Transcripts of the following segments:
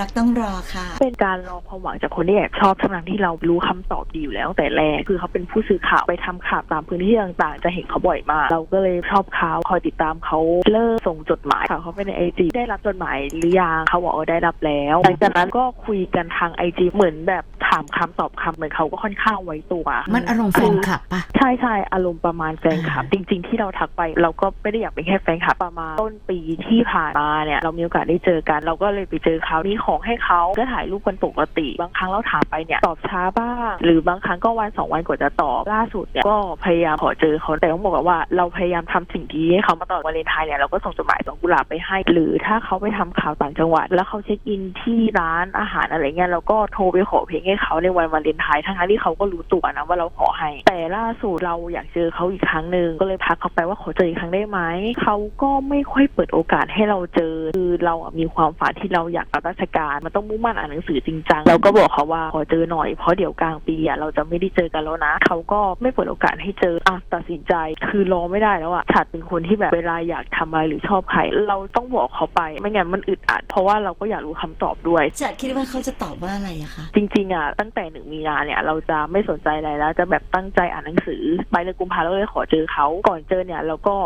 รักต้องรอค่ะ เป็นการรอความหวังจากคนที่แอบชอบทั้งๆที่เรารู้คำตอบดีอยู่แล้วตั้งแต่แรกคือเขาเป็นผู้สื่อข่าวไปทำข่าวตามพื้นที่ต่างๆ จะเห็นเขาบ่อยมาก เราก็เลยชอบเขาคอยติดตามเขาเลิกส่งจดหมายข่าวเขาไปในไอจีได้รับจดหมายหรือยังเขาบอกว่าได้รับแล้วหลังจากนั้นก็คุยกันทางไอจีเหมือนแบบ ถามคำตอบคำเหมือนเขาก็ค่อนข้างไว้ตัว มันอารมณ์แฟนคลับปะใช่ใช่อารมณ์ประมาณแฟนคลับ จริง ๆ ที่เราทักไป เราก็ไม่ได้อยากเป็นแค่แฟนคลับประมาณต้นปีที่ผ่านมาเนี่ยเรามีโอกาสได้เจอกัน เราก็เลยไปเจอเขามีของให้เขาก็ถ่ายรูปกันปกติ บางครั้งเราถามไปเนี่ยตอบช้าบ้าง หรือบางครั้งก็วันสองวันกว่าจะตอบล่าสุดเนี่ยก็พยายามขอเจอเขาแต่ต้องบอกว่าเราพยายามทำสิ่งดีให้เขามาตลอดวาเลนไทน์เนี่ยเราก็ส่งจดหมายดอกกุหลาบไปให้ หรือถ้าเขาไปทำข่าวต่างจังหวัด แล้วเขาเช็คอินที่ร้านอาหารอะไรเงี้ยเราก็โทรไปขอเพลงให้เขาในวันวาเลนไทน์ทั้งๆที่เขาก็รู้ตัวนะว่าเราขอให้ แต่ล่าสุดเราอยากเจอเขาอีกครั้งหนึ่งก็เลยทักเขาไปว่าขอเจออีกครั้งได้ไหมเขาก็ไม่ค่อยเปิดโอกาสให้เราเจอคือเราอะมีความฝันที่เราอยากรับราชการมันต้องมุ่งมั่นอ่านหนังสือจริงจังเราก็บอกเขาว่าขอเจอหน่อยเพราะเดี๋ยวกลางปีอะเราจะไม่ได้เจอกันแล้วนะ เขาก็ไม่เปิดโอกาสให้เจออะตัดสินใจคือรอไม่ได้แล้วอะฉัดเป็นคนที่แบบเวลาอยากทำอะไรหรือชอบใครเราต้องบอกเขาไป ไม่งั้นมันอึดอัด เพราะว่าเราก็อยากรู้คำตอบด้วยจัดคิดว่าเขาจะตอบว่าอะไรอะคะจริงๆอะตั้งแต่หนึ่งมีนาเนี่ย เราจะไม่สนใจอะไรแล้ว จะแบบตั้งใจอ่านหนังสือ ไปเลยกุมภาแล้วเลยขอเจอเขาก่อนเจอเนี่ยเราก็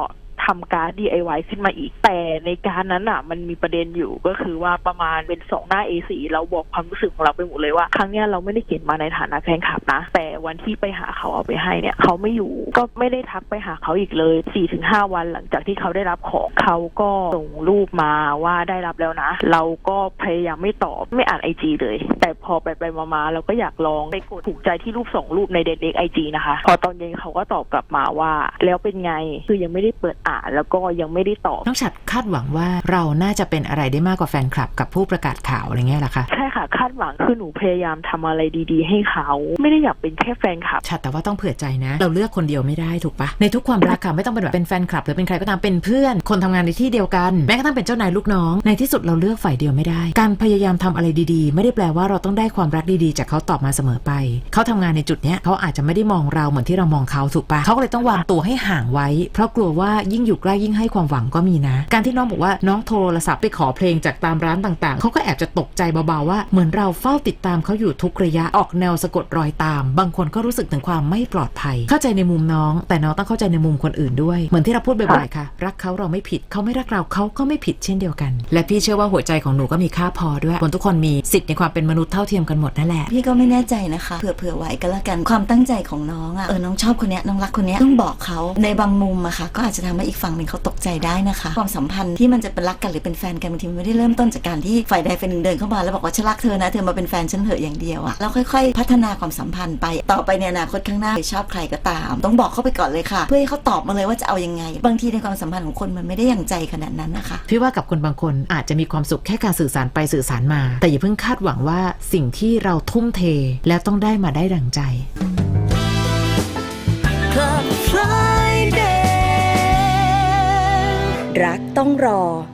ทำการ DIY ขึ้นมาอีก แต่ในการนั้นอะ มันมีประเด็นอยู่ก็คือว่าประมาณเป็นสองหน้า A4 เราบอกความรู้สึกของเราไปหมดเลยว่า ครั้งเนี้ยเราไม่ได้เขียนมาในฐานะแฟนคลับนะ แต่วันที่ไปหาเขาเอาไปให้เนี่ย เขาไม่อยู่ก็ไม่ได้ทักไปหาเขาอีกเลย4-5ถึงวันหลังจากที่เขาได้รับของเขาก็ส่งรูปมาว่าได้รับแล้วนะ เราก็พยายามไม่ตอบไม่อ่านไอจีเลย แต่พอไปไปๆมาๆเราก็อยากลองไปกดถูกใจที่รูปสองรูปในเด็กไอจีนะคะ พอตอนเย็นเขาก็ตอบกลับมาว่า แล้วเป็นไงคือยังไม่ได้เปิดอ่านแล้วก็ยังไม่ได้ตอบน้องฉัดคาดหวังว่าเราน่าจะเป็นอะไรได้มากกว่าแฟนคลับ กับผู้ประกาศข่าวอะไรเงี้ยเหรอคะใช่ค่ะคาดหวังคือหนูพยายามทำอะไรดี ๆ ให้เขาไม่ได้อยากเป็นแค่แฟนคลับชัดแต่ว่าต้องเผื่อใจนะ เราเลือกคนเดียวไม่ได้ถูกปะในทุกความรักค่ะไม่ต้องเป็นแบบเป็นแฟนคลับ หรือเป็นใครก็ตามเป็นเพื่อน คนทำงานในที่เดียวกัน แม้กระทั่งเป็นเจ้านายลูกน้อง ในที่สุดเราเลือกฝ่ายเดียวไม่ได้ การพยายามทำอะไรดีๆ ไม่ได้แปลว่าเราต้องได้ความรักดีๆ จากเขาตอบมาเสมอไป เขาทำงานในจุดเนี้ยเขาอาจจะไม่ได้มองเราเหมือนที่เรามองเขาถูกปะเขาก็เลยต้องวางตัวให้ห่างไว้ เพราะกลัวว่ายิ่งอยู่ใกล้ยิ่งให้ความหวังก็มีนะ การที่น้องบอกว่าน้องโทรศัพท์ไปขอเพลงจากตามร้านต่างๆเขาก็แอบจะตกใจเบาๆว่าเหมือนเราเฝ้าติดตามเขาอยู่ทุกระยะออกแนวสะกดรอยตามบางคนก็รู้สึกถึงความไม่ปลอดภัย เข้าใจในมุมน้อง แต่น้องต้องเข้าใจในมุมคนอื่นด้วย เหมือนที่เราพูดบ่อยๆค่ะ รักเขาเราไม่ผิดเขาไม่รักเราเขาก็ไม่ผิดเช่นเดียวกัน และพี่เชื่อว่าหัวใจของหนูก็มีค่าพอด้วยคนทุกคนมีสิทธิ์ในความเป็นมนุษย์เท่าเทียมกันหมดนั่นแหละพี่ก็ไม่แน่ใจนะคะเผื่อเผื่อไว้ก็แล้วกันความตั้งใจของน้องอะเออน้องชอบคนเนี้ยน้องรักคนเนี้ยต้องบอกเขาในบางมุมอะค่ะก็อาจจะทำให้อีกฝั่งหนึ่งเขาตกใจได้นะคะ ความสัมพันธ์ที่มันจะเป็นรักกันหรือเป็นแฟนกันบางทีมันไม่ได้เริ่มต้นจากการที่ฝ่ายใดฝ่ายหนึ่งเดินเข้ามาแล้วบอกว่าฉันรักเธอนะเธอมาเป็นแฟนฉันเถอะอย่างเดียวอะแล้วค่อย ๆ พัฒนาความสัมพันธ์ไปต่อไปในอนาคตข้างหน้าไปชอบใครก็ตาม ต้องบอกเขาไปก่อนเลยค่ะ เพื่อให้เขาตอบมาเลยว่าจะเอายังไง บางทีในความสัมพันธ์ของคนมันไม่ได้อย่างใจขนาดนั้นนะคะพี่ว่ากับคนบางคนอาจจะมีความสุขแค่การสื่อสารไปสื่อสารมา แต่อย่าเพิ่งคาดหวังว่าสิ่งที่เราทุ่มเท แล้วต้องได้มาได้ดังใจรักต้องรอ